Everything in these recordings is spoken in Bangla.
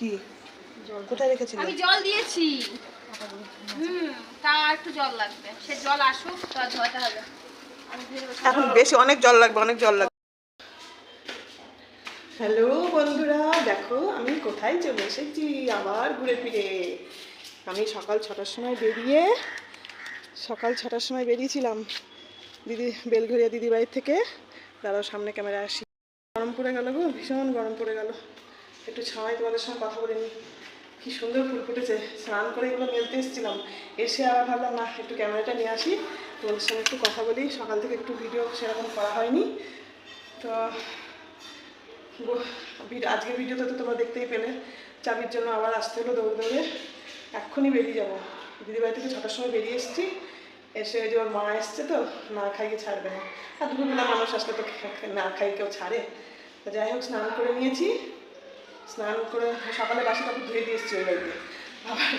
কি? কোথায় রেখেছিলে? আমি জল দিয়েছি। হুম তা একটু জল লাগবে। সে জল আসুক তা ধোয়াতে হবে আমি এখন বেশি অনেক জল লাগবে অনেক জল লাগবে। হ্যালো বন্ধুরা দেখো আমি কোথায় চলে এসেছি? আবার ঘুরে ফিরে। আমি সকাল ছটার সময় বেরিয়ে সকাল ছটার সময় বেরিয়েছিলাম দিদি বেলঘরিয়া দিদি বাড়ির থেকে। দাদাও সামনে ক্যামেরা আসি। গরম পড়ে গেল গো ভীষণ গরম পড়ে গেল। একটু ছাওয়াই তোমাদের সঙ্গে কথা বলে নিই কি সুন্দর ফুল ফুটেছে। স্নান করে এগুলো মেলতে এসেছিলাম। এসে আবার ভাবলাম, না, একটু ক্যামেরাটা নিয়ে আসি। তোমাদের সঙ্গে একটু কথা বলি। সকাল থেকে একটু ভিডিও সেরকম করা হয়নি। তো আজকের ভিডিওতে তো তোমরা দেখতেই পেলে। চাবির জন্য আবার আসতে হলো দৌড় দৌড়ে। এক্ষুনি বেরিয়ে যাব। দিদিবাড়ি থেকে ছটার সময় বেরিয়ে এসেছি। এসে ওই যে ওর মা এসছে তো, না খাইয়ে ছাড়বে না। আর দুপুরবেলা মানুষ আসলে তো না খাইয়ে কেউ ছাড়ে। তো যাই হোক, স্নান করে নিয়েছি। স্নান করে সকালে বাসি কাপড় ধুয়ে দিয়ে এসেছি ওই বাড়িতে। আবার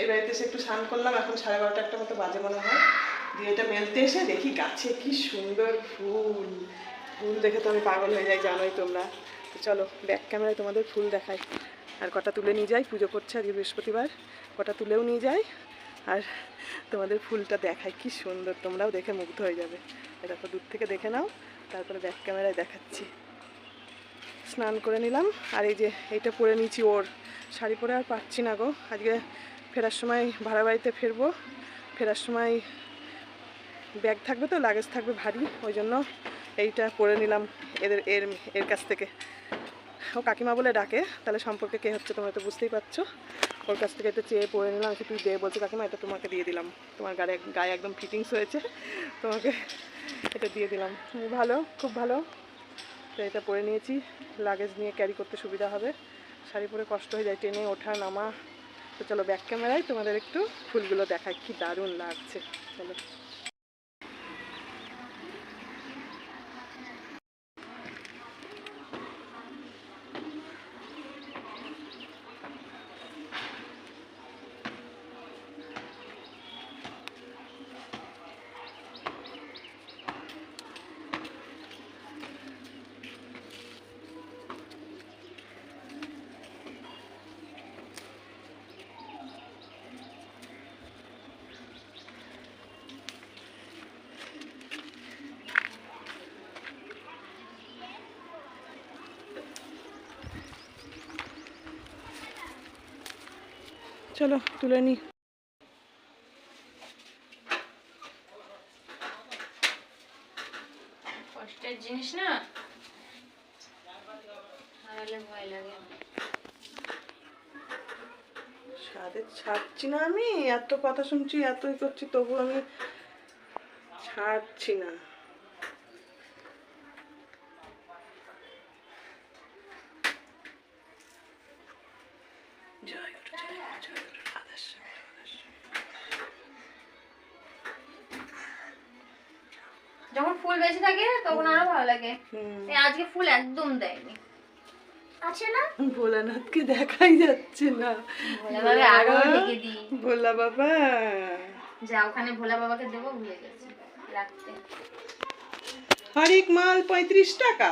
এই বাড়িতে এসে একটু স্নান করলাম, এখন সাড়ে বারোটা একটা মতো বাজে মনে হয়। দিয়ে এটা মেলতে এসে দেখি গাছে কি সুন্দর ফুল। ফুল দেখে তো আমি পাগল হয়ে যাই, জানোই তোমরা। তো চলো ব্যাক ক্যামেরায় তোমাদের ফুল দেখাই। আর কটা তুলে নিয়ে যাই, পুজো করছে আজকে বৃহস্পতিবার। কটা তুলেও নিয়ে যাই, আর তোমাদের ফুলটা দেখাই, কি সুন্দর, তোমরাও দেখে মুগ্ধ হয়ে যাবে। দেখো দূর থেকে দেখে নাও, তারপরে ব্যাক ক্যামেরায় দেখাচ্ছি। স্নান করে নিলাম। আর এই যে এইটা পরে নিয়েছি ওর শাড়ি পরে, আর পাচ্ছি না গো। আজকে ফেরার সময় ভাড়া বাড়িতে ফিরবো। ফেরার সময় ব্যাগ থাকবে তো লাগেজ থাকবে ভারী, ওই জন্য এইটা পরে নিলাম এদের, এর এর কাছ থেকে। ও কাকিমা বলে ডাকে, তাহলে সম্পর্কে কে হচ্ছে তোমরা তো বুঝতেই পারছ। ওর কাছ থেকে এটা চেয়ে পরে নিলাম একটু তুই দে, বলছে, কাকিমা, এটা তোমাকে দিয়ে দিলাম। তোমার গায়ে গায়ে একদম ফিটিংস হয়েছে, তোমাকে এটা দিয়ে দিলাম। ভালো, খুব ভালো। তো এটা পরে নিয়েছি। লাগেজ নিয়ে ক্যারি করতে সুবিধা হবে। শাড়ি পরে কষ্ট হয়ে যায়, ট্রেনে ওঠা, নামা। তো চলো ব্যাক ক্যামেরায় তোমাদের একটু ফুলগুলো দেখায় কি দারুণ লাগছে। চলো। চলো তুলে নিই কষ্টের জিনিস না? হারালে ভয় লাগে। ছাড়ছি না আমি এত কথা শুনছি এতই করছি তবু আমি ছাড়ছি না। আজকে ফুল একদম দেয়নি। আছে না? ভোলানাথকে দেখাই যাচ্ছে না। আরও ঢেকে দিই ভোলা বাবা। যা ওখানে ভোলা বাবাকে দেবো ভুলে গেছি। রাখতে। হরিক মাল পঁয়ত্রিশ টাকা।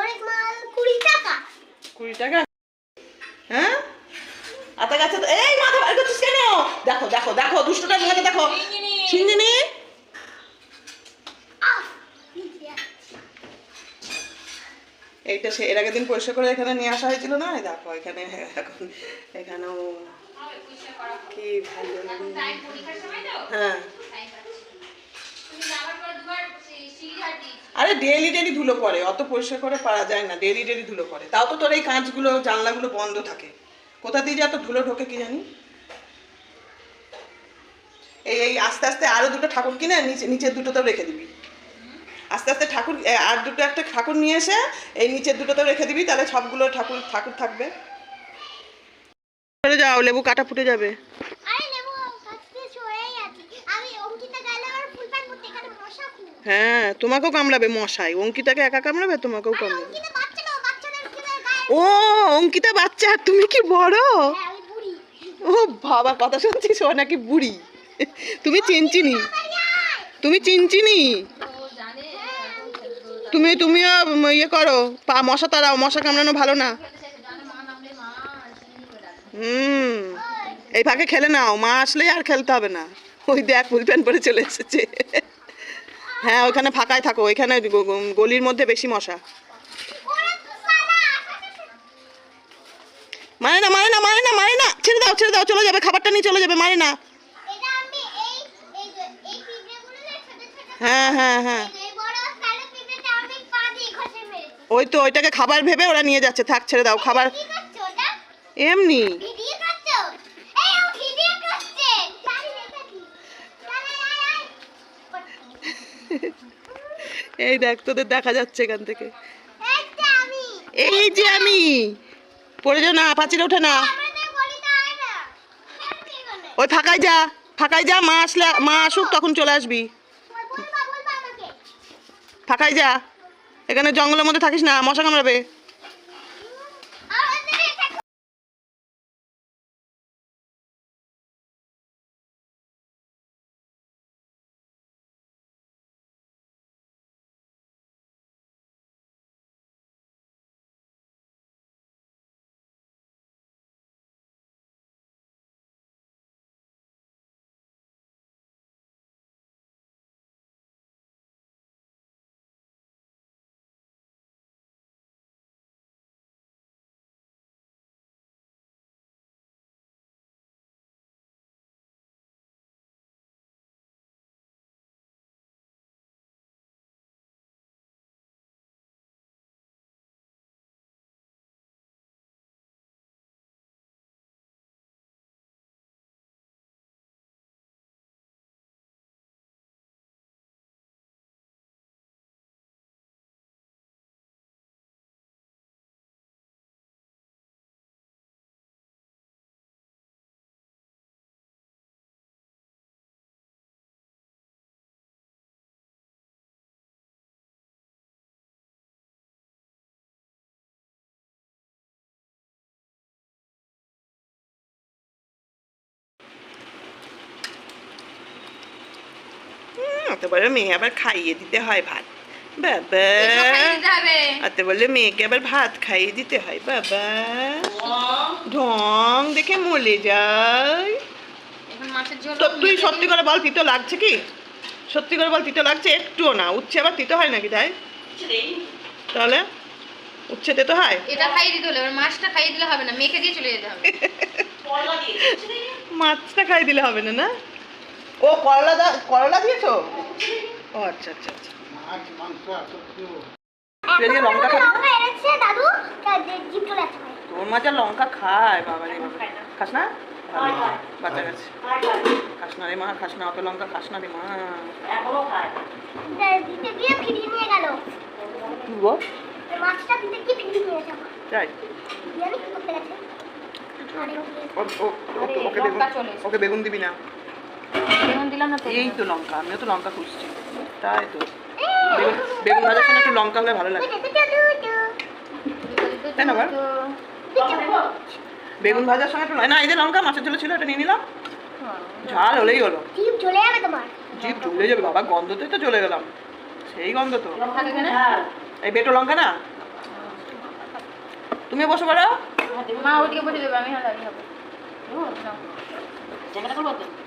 অনেক মাল কুড়ি টাকা। কুড়ি টাকা। হ্যাঁ? আতা গাছে এই মাথা বার করছিস কেন? দেখো দেখো দেখো দুষ্টটা দেখো। সিঞ্জিনি এইটা সে এর আগের দিন পরিষ্কার করে এখানে নিয়ে আসা হয়েছিল না? দেখো এখানে এখন এখানেও কি ভালো তো? হ্যাঁ। আরে ডেলি ডেলি ধুলো পড়ে অত পরিষ্কার করে পারা যায় না ডেলি ডেলি ধুলো পড়ে। তাও তো তোর এই কাঁচগুলো জানলাগুলো বন্ধ থাকে। কোথা দিয়ে যে এত ধুলো ঢোকে কি জানি? এই এই আস্তে আস্তে আরও দুটো ঠাকুর কিনে নিচে নিচের দুটোতেও রেখে দিবি। আস্তে আস্তে ঠাকুর আর দুটো একটা ঠাকুর নিয়ে এসে এই নিচের দুটোতেও রেখে দিবি তাহলে সবগুলো ঠাকুর ঠাকুর থাকবে। চলে যাও লেবু কাটা ফুটে যাবে। হ্যাঁ তোমাকেও কামড়াবে মশাই। অঙ্কিতাকে একা কামড়াবে তোমাকেও কামড়াবে। ও অঙ্কিতা বাচ্চা তুমি কি বড়? হ্যাঁ ও বাবা কথা শুনছিস? ও নাকি বুড়ি। তুমি চিনচিনি। তুমি চিনচিনি? তুমি তুমিও ইয়ে করো। পা মশা তাড়াও মশা কামড়ানো ভালো না। হুম। এই ফাঁকে খেলে নাও। মা আসলেই আর খেলতে হবে না। ওই দেখ ফুল প্যান্ট পরে চলে এসেছে। হ্যাঁ ওইখানে ফাঁকায় থাকো। ওইখানে গলির মধ্যে বেশি মশা। মারে না মারে না মারে না মারে না ছেড়ে দাও ছেড়ে দাও চলে যাবে। খাবারটা নিয়ে চলে যাবে মারে না হ্যাঁ হ্যাঁ হ্যাঁ এই বড় কালো পিঁপড়েটা আমি পা দিয়ে ঘষে মেরেছি ওই তো ওইটাকে খাবার ভেবে ওরা নিয়ে যাচ্ছে। থাক ছেড়ে দাও খাবার। এমনি। এই দেখ তোদের দেখা যাচ্ছে এখান থেকে। এই যে আমি। পড়ে যাও না পাঁচিলে ওঠে না। ওই ফাঁকায় যা ফাঁকায় যা মা আসলে মা আসুক তখন চলে আসবি। ফাঁকায় যা। এখানে জঙ্গলের মধ্যে থাকিস না মশা কামড়াবে। তো বলে মেয়ে আবার খাইয়ে দিতে হয় ভাত। বাবা। খাইয়ে আতে বলে মেয়েকে আবার ভাত খাইয়ে দিতে হয় বাবা। ঢং দেখে মলে যায়। এখন তো তুই সত্যি করে বল তিতো লাগছে কি? সত্যি করে বল তিতো লাগছে? একটুও না উচ্ছে আবার তিতো হয় নাকি তাই? তাহলে উচ্ছে তেতো হয়। এটা খাইয়ে দিতে হলে এবার মাছটা খাইয়ে দিলে হবে না মেখে দিয়ে চলে যেতে হবে। মাছটা খাই দিলে হবে না না? ও করলা দা করলা দিয়েছ? ও আচ্ছা আচ্ছা আচ্ছা। লঙ্কা তোর মাঝে লঙ্কা খায় বাবা রে বাবা খাস না? বাচ্চা গেছে। খাস না রে মা খাস না অত লঙ্কা খাস না রে মা। দিতে গিয়ে ফিরিয়ে নিয়ে গেল। কি বল? মাছটা দিতে গিয়ে ফিরিয়ে নিয়ে গেছে তাই বিরিয়ানি করতে গেছে। ও- ও- ওকে ওকে বেগুন লঙ্কা চলে এসেছে। ওকে বেগুন দিবি না। বেগুন দিলাম না এই তো লঙ্কা আমিও তো লঙ্কা খুঁজছি। তাই তো। বেগুন ভাজার সঙ্গে একটু লঙ্কা হলে ভালো লাগে। তাই না বেগুন ভাজার সঙ্গে একটু না এই যে লঙ্কা মাছের ঝোলে ছিল এটা নিয়ে নিলাম। ঝাল হলেই হলো। জিপ চলে যাবে তোমার জিভ ঢুলে যাবে বাবা গন্ধতে তো চলে গেলাম। সেই গন্ধ তো। এই বেটো লঙ্কা না? তুমি বসে পড়ো মা ওদিকে বসে দেবে আমি হ্যাঁ দাঁড়িয়ে হবে না খেয়ে নেবে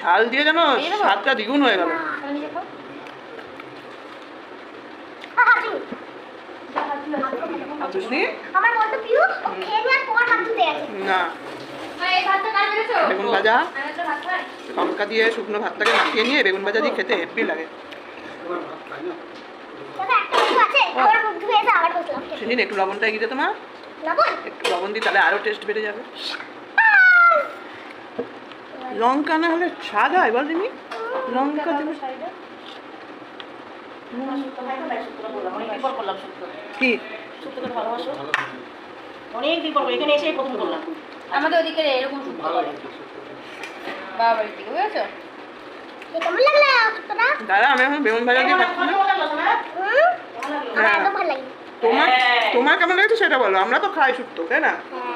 ঝাল দিয়ে যেন? স্বাদটা দ্বিগুণ হয়ে গেল। মেরেছো বেগুন ভাজা। লঙ্কা দিয়ে শুকনো ভাতটাকে মাখিয়ে নিয়ে বেগুন ভাজা দিয়ে খেতে হেপি লাগে। একটা লবণটা এগিয়ে তোমার। লবণ? একটু লবণ দিই তাহলে আরও টেস্ট বেড়ে যাবে। লঙ্কা না হলে স্বাদ হয় বল দিনি লঙ্কা কি? অনেকদিন পর এখানে এসে প্রথম করলাম। আমাদের ওদিকে এরকম বাবা বাড়ির দিকে বুঝেছ? কেমন লাগল দাদা আমি এখন বেগুন ভাজা দিয়ে খাচ্ছি হ্যাঁ। ভালো লাগে। তোমার তোমার কেমন লাগছে সেটা বলো। আমরা তো খাই শুক্তো তাই না তুই ওই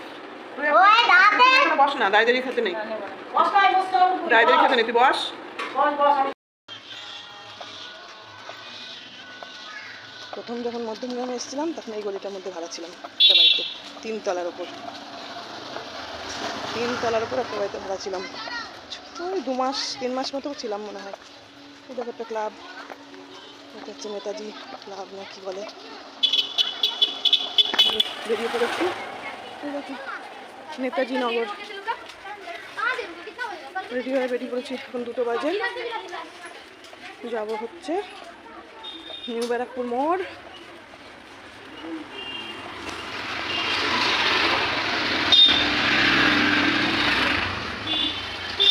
দাঁতে এখানে বস না দাঁড়িয়ে খেতে নেই। দাঁড়িয়ে খেতে নেই তুই বস। প্রথম যখন মধ্যমগ্রামে এসেছিলাম তখন এই গলিটার মধ্যে ভাড়া ছিলাম একটা বাড়িতে তিনতলার ওপর। তিনতলার ওপর একটা বাড়িতে ভাড়া ছিলাম। ওই দু মাস তিন মাস মতো ছিলাম মনে হয়। এই দেখো একটা ক্লাব। এটা হচ্ছে নেতাজি ক্লাব না কি বলে? বেরিয়ে পড়েছি নেতাজি নগর। রেডি হয়ে বেরিয়ে পড়েছি, এখন দুটো বাজে। যাব হচ্ছে নিউ ব্যারাকপুর মোড়।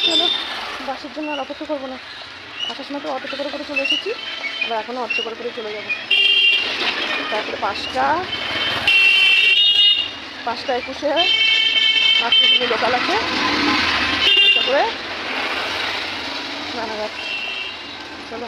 চলো, বাসের জন্য আর অপেক্ষা করব না। আসার সময় তো অটোতে করে করে চলে এসেছি, আবার এখনও অটো করে করে চলে যাব। তারপরে পাঁচটা পাঁচটা একুশে। তুমি লোকাল আছে। তারপরে রানাঘাট চলো।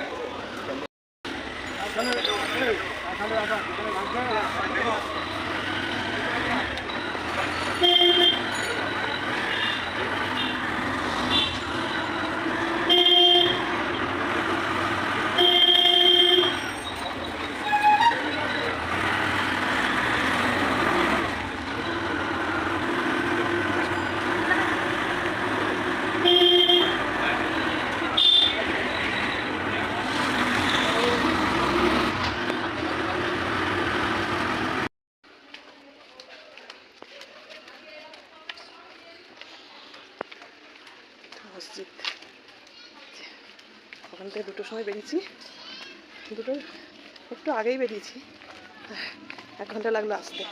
থেকে দুটোর সময় বেরিয়েছি। দুটোর একটু আগেই বেরিয়েছি। এক ঘণ্টা লাগল আসতে।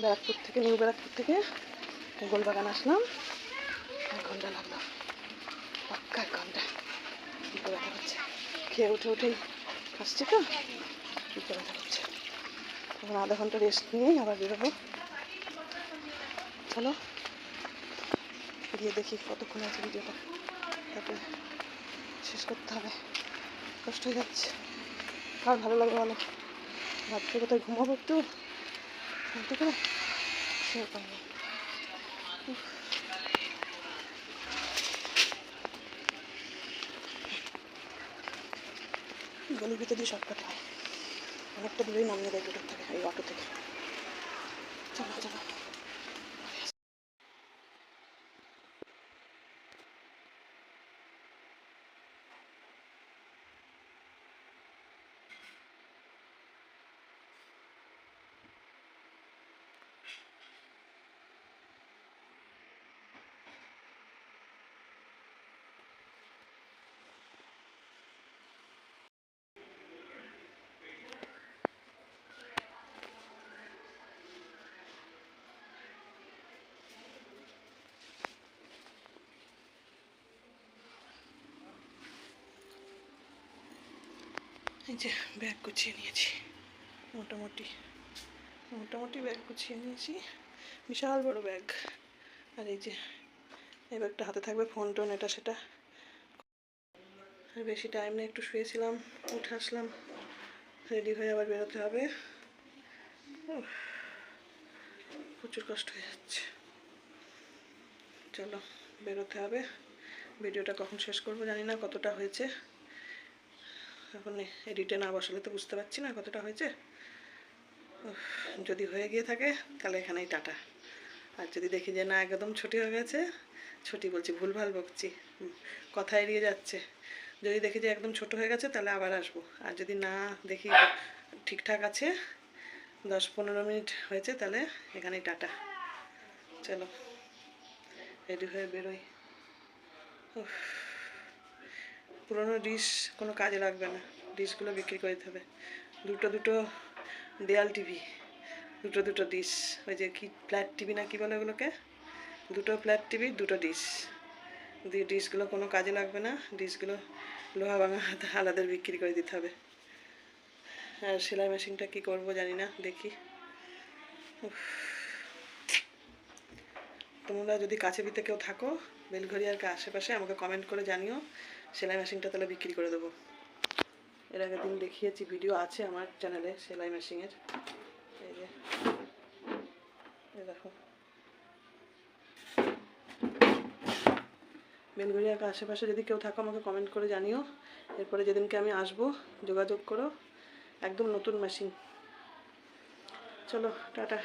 ব্যারাকপুর থেকে, নিউ ব্যারাকপুর থেকে গোলবাগান আসলাম। এক ঘণ্টা লাগল। পাক্কা এক ঘণ্টা। পিঠে ব্যথা খেয়ে উঠে উঠেই আসছি তো। পিঠে ব্যথা এখন আধা ঘণ্টা রেস্ট নিয়েই আবার বেরোবো। চলো। গিয়ে দেখি কতক্ষণ আছে ভিডিওটা। তারপরে শেষ করতে হবে। কষ্ট হয়ে যাচ্ছে। আর ভালো লাগবে ভালো রাত্রে কোথায় ঘুমাবো একটু? শান্তি করে? সেরকম গলির ভিতর দিয়ে শর্টকাট হয় অনেকটা দূরেই নামিয়ে দেয় টোটোর থেকে, এই অটো থেকে। চলো চলো। এই যে ব্যাগ গুছিয়ে নিয়েছি। মোটামুটি মোটামুটি ব্যাগ গুছিয়ে নিয়েছি। বিশাল বড় ব্যাগ। আর এই যে, এই ব্যাগটা হাতে থাকবে ফোন টোন, এটা সেটা। আর বেশি টাইম নেই, একটু শুয়েছিলাম, উঠে আসলাম। রেডি হয়ে আবার বেরোতে হবে। প্রচুর কষ্ট হয়ে যাচ্ছে। চলো, বেরোতে হবে। ভিডিওটা কখন শেষ করব জানি না, কতটা হয়েছে। এখন এডিটে না বসালে তো বুঝতে পারছি না কতটা হয়েছে। যদি হয়ে গিয়ে থাকে, তাহলে এখানেই টাটা। আর যদি দেখি যে না, একদম ছুটি হয়ে গেছে, ছুটি বলছি, ভুলভাল বকছি কথা এড়িয়ে যাচ্ছে। যদি দেখি যে একদম ছোট হয়ে গেছে, তাহলে আবার আসব। আর যদি না দেখি ঠিকঠাক আছে, দশ পনেরো মিনিট হয়েছে, তাহলে এখানেই টাটা। চলো রেডি হয়ে বেরোই। পুরোনো ডিশ কোনো কাজে লাগবে না। ডিশগুলো বিক্রি করে দিতে হবে। দুটো দুটো দেয়াল টিভি, দুটো দুটো ডিশ। ওই যে কি ফ্ল্যাট টিভি না কি বলে ওগুলোকে? দুটো ফ্ল্যাট টিভি, দুটো ডিশ। দিয়ে ডিশগুলো কোনো কাজে লাগবে না। ডিশগুলো লোহা ভাঙা আলাদা বিক্রি করে দিতে হবে। আর সেলাই মেশিনটা কি করব জানি না, দেখি। তোমরা যদি কাছে পিতে কেউ থাকো বেলঘরিয়ার আশেপাশে আমাকে কমেন্ট করে জানিও। সেলাই মেশিনটা তাহলে বিক্রি করে দেবো। এর আগের দিন দেখিয়েছি ভিডিও আছে আমার চ্যানেলে সেলাই মেশিনের এই যে দেখো। বেলঘরিয়ার আশেপাশে যদি কেউ থাকো আমাকে কমেন্ট করে জানিও। এরপরে যেদিনকে আমি আসব, যোগাযোগ করো। একদম নতুন মেশিন চলো, টাটা।